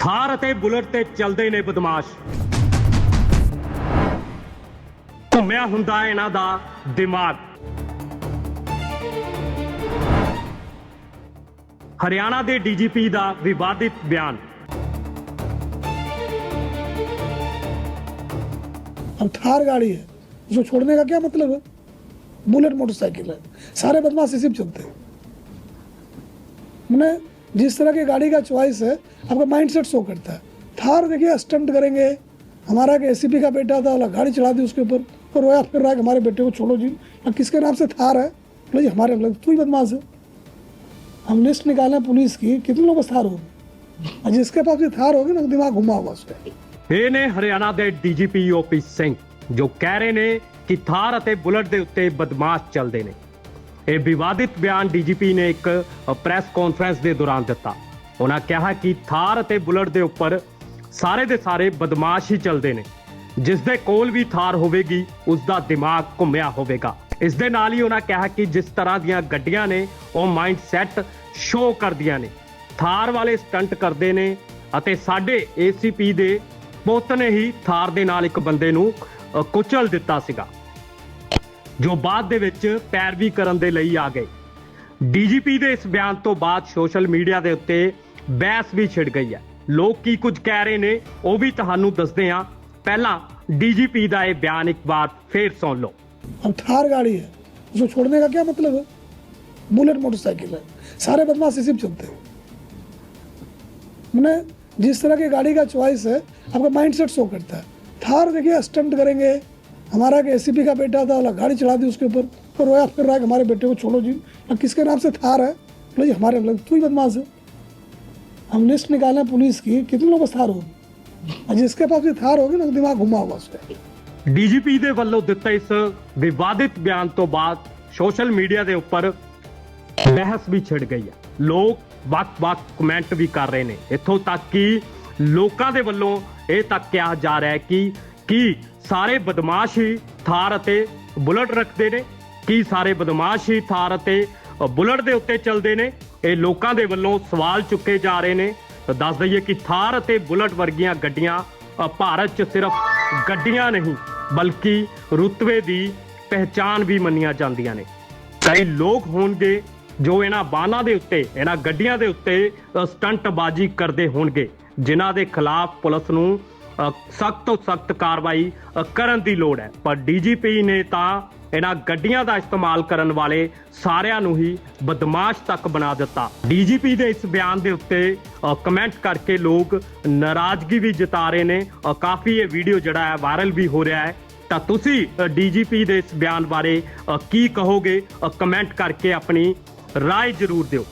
ਥਾਰ ਅਤੇ ਬੁਲਟ ਤੇ ਚੱਲਦੇ ਨੇ ਬਦਮਾਸ਼ ਘੁੰਮਿਆ ਹੁੰਦਾ ਇਹਨਾਂ ਦਾ ਦਿਮਾਗ ਹਰਿਆਣਾ ਦੇ ਡੀਜੀਪੀ ਦਾ ਵਿਵਾਦਿਤ ਬਿਆਨ अब थार गाड़ी है उसको छोड़ने का क्या मतलब है बुलेट मोटरसाइकिल है सारे बदमाश इसी पे चलते हैं मैंने जिस तरह की गाड़ी का चॉइस है आपका माइंड सेट शो करता है थार देखिए स्टंट करेंगे हमारा के एसीपी का बेटा था वाला गाड़ी चढ़ा दी उसके ऊपर और रोया फिर रहा है कि हमारे बेटे को छोड़ो जी अब किसके नाम से थार है बोले जी हमारे मतलब तू ही बदमाश है हम लिस्ट निकाले हैं पुलिस की कितने लोगों को थार होगी और जिसके पास भी थार होगी ना दिमाग घुमा होगा उसका ਇਹ ਨੇ ਹਰਿਆਣਾ ਦੇ ਡੀਜੀਪੀ ਓਪੀ ਸਿੰਘ ਜੋ ਕਹਿ ਰਹੇ ਨੇ ਕਿ ਥਾਰ ਅਤੇ ਬੁਲਟ ਦੇ ਉੱਤੇ ਬਦਮਾਸ਼ ਚੱਲਦੇ ਨੇ ਇਹ ਵਿਵਾਦਿਤ ਬਿਆਨ ਡੀਜੀਪੀ ਨੇ ਇੱਕ ਪ੍ਰੈਸ ਕਾਨਫਰੰਸ ਦੇ ਦੌਰਾਨ ਦਿੱਤਾ। ਉਹਨਾਂ ਕਿਹਾ ਕਿ ਥਾਰ ਅਤੇ ਬੁਲਟ ਦੇ ਉੱਪਰ ਸਾਰੇ ਦੇ ਸਾਰੇ ਬਦਮਾਸ਼ ਹੀ ਚੱਲਦੇ ਨੇ। ਜਿਸ ਦੇ ਕੋਲ ਵੀ ਥਾਰ ਹੋਵੇਗੀ, ਉਸ ਦਾ ਦਿਮਾਗ ਘੁੰਮਿਆ ਹੋਵੇਗਾ। ਇਸ ਦੇ ਨਾਲ ਹੀ ਉਹਨਾਂ ਕਿਹਾ ਕਿ ਜਿਸ ਤਰ੍ਹਾਂ ਦੀਆਂ ਗੱਡੀਆਂ ਨੇ, ਉਹ ਮਾਈਂਡ ਸੈਟ ਸ਼ੋ ਕਰਦੀਆਂ ਨੇ। ਥਾਰ ਵਾਲੇ ਸਟੰਟ ਕਰਦੇ ਨੇ ਅਤੇ ਸਾਡੇ ਏਸੀਪੀ ਦੇ ਪੁੱਤ ਨੇ ਹੀ ਥਾਰ ਦੇ ਨਾਲ ਇੱਕ ਬੰਦੇ ਨੂੰ ਕੁਚਲ ਦਿੱਤਾ ਸੀਗਾ। ਜੋ ਬਾਅਦ ਦੇ ਵਿੱਚ ਪੈਰਵੀ ਕਰਨ ਦੇ ਲਈ ਆ ਗਏ ਡੀਜੀਪੀ ਦੇ ਇਸ ਬਿਆਨ ਤੋਂ ਬਾਅਦ ਸੋਸ਼ਲ ਮੀਡੀਆ ਦੇ ਉੱਤੇ ਬਹਿਸ ਵੀ ਛਿੜ ਗਈ ਹੈ ਲੋਕ ਕੀ ਕੁਝ ਕਹਿ ਰਹੇ ਨੇ ਉਹ ਵੀ ਤੁਹਾਨੂੰ ਦੱਸਦੇ ਹਾਂ ਪਹਿਲਾਂ ਡੀਜੀਪੀ ਦਾ ਇਹ ਬਿਆਨ ਇੱਕ ਵਾਰ ਫੇਰ ਸੁਣ ਲਓ अब थार गाड़ी है उसको छोड़ने का क्या मतलब है बुलेट मोटरसाइकिल है सारे बदमाश इसी पे चलते हैं मैंने जिस तरह की गाड़ी का चॉइस है आपका माइंड सेट शो करता है थार देखिए स्टंट करेंगे हमारा के एसीपी का बेटा था वाला गाड़ी चढ़ा दी उसके ऊपर और रोया फिर रहा है कि हमारे बेटे को छोड़ो जी अब किसके नाम से थार है बोले जी हमारे मतलब तू ही बदमाश है हम लिस्ट निकाले हैं पुलिस की कितने लोगों को थार होगी और जिसके पास भी थार होगी ना दिमाग घुमा होगा उसका ਡੀਜੀਪੀ ਦੇ ਵੱਲੋਂ ਦਿੱਤੇ ਇਸ ਵਿਵਾਦਿਤ ਬਿਆਨ ਤੋਂ ਬਾਅਦ ਸੋਸ਼ਲ ਮੀਡੀਆ ਦੇ ਉੱਪਰ ਬਹਿਸ ਵੀ ਛਿੜ ਗਈ ਹੈ ਲੋਕ ਵੱਖ-ਵੱਖ ਕਮੈਂਟ ਵੀ ਕਰ ਰਹੇ ਨੇ ਇੱਥੋਂ ਤੱਕ ਕਿ ਲੋਕਾਂ ਦੇ ਵੱਲੋਂ ਇਹ ਤੱਕ ਕਿਹਾ ਜਾ ਰਿਹਾ ਹੈ ਕਿ ਕੀ ਸਾਰੇ ਬਦਮਾਸ਼ ਹੀ ਥਾਰ ਅਤੇ ਬੁਲਟ ਰੱਖਦੇ ਨੇ? ਕੀ ਸਾਰੇ ਬਦਮਾਸ਼ ਹੀ ਥਾਰ ਅਤੇ ਬੁਲਟ ਦੇ ਉੱਤੇ ਚੱਲਦੇ ਨੇ? ਇਹ ਲੋਕਾਂ ਦੇ ਵੱਲੋਂ ਸਵਾਲ ਚੁੱਕੇ ਜਾ ਰਹੇ ਨੇ। ਦੱਸ ਦਈਏ ਕਿ ਥਾਰ ਅਤੇ ਬੁਲਟ ਵਰਗੀਆਂ ਗੱਡੀਆਂ ਭਾਰਤ 'ਚ ਸਿਰਫ ਗੱਡੀਆਂ ਨਹੀਂ, ਬਲਕਿ ਰੁਤਬੇ ਦੀ ਪਹਿਚਾਨ ਵੀ ਮੰਨੀਆਂ ਜਾਂਦੀਆਂ ਨੇ। ਕਈ ਲੋਕ ਹੋਣਗੇ ਜੋ ਇਹਨਾਂ ਬਾਨਾਂ ਦੇ ਉੱਤੇ, ਇਹਨਾਂ ਗੱਡੀਆਂ ਦੇ ਉੱਤੇ ਸਟੰਟਬਾਜ਼ੀ ਕਰਦੇ ਹੋਣਗੇ, ਜਿਨ੍ਹਾਂ ਦੇ ਖਿਲਾਫ ਪੁਲਿਸ ਨੂੰ ਸਖਤ ਤੋਂ ਸਖਤ ਕਾਰਵਾਈ ਕਰਨ ਦੀ ਲੋੜ ਹੈ। ਪਰ ਡੀਜੀਪੀ ਨੇ ਤਾਂ ਇਹਨਾਂ ਗੱਡੀਆਂ ਦਾ ਇਸਤੇਮਾਲ ਕਰਨ ਵਾਲੇ ਸਾਰਿਆਂ ਨੂੰ ਹੀ ਬਦਮਾਸ਼ ਤੱਕ ਬਣਾ ਦਿੱਤਾ। ਡੀਜੀਪੀ ਦੇ ਇਸ ਬਿਆਨ ਦੇ ਉੱਤੇ ਕਮੈਂਟ ਕਰਕੇ ਲੋਕ ਨਾਰਾਜ਼ਗੀ ਵੀ ਜਤਾ ਰਹੇ ਨੇ। ਕਾਫੀ ਇਹ ਵੀਡੀਓ ਜਿਹੜਾ ਹੈ, ਵਾਇਰਲ ਵੀ ਹੋ ਰਿਹਾ ਹੈ। ਤਾਂ ਤੁਸੀਂ ਡੀਜੀਪੀ ਦੇ ਇਸ ਬਿਆਨ ਬਾਰੇ ਕੀ ਕਹੋਗੇ? ਕਮੈਂਟ ਕਰਕੇ ਆਪਣੀ ਰਾਏ ਜ਼ਰੂਰ ਦਿਓ।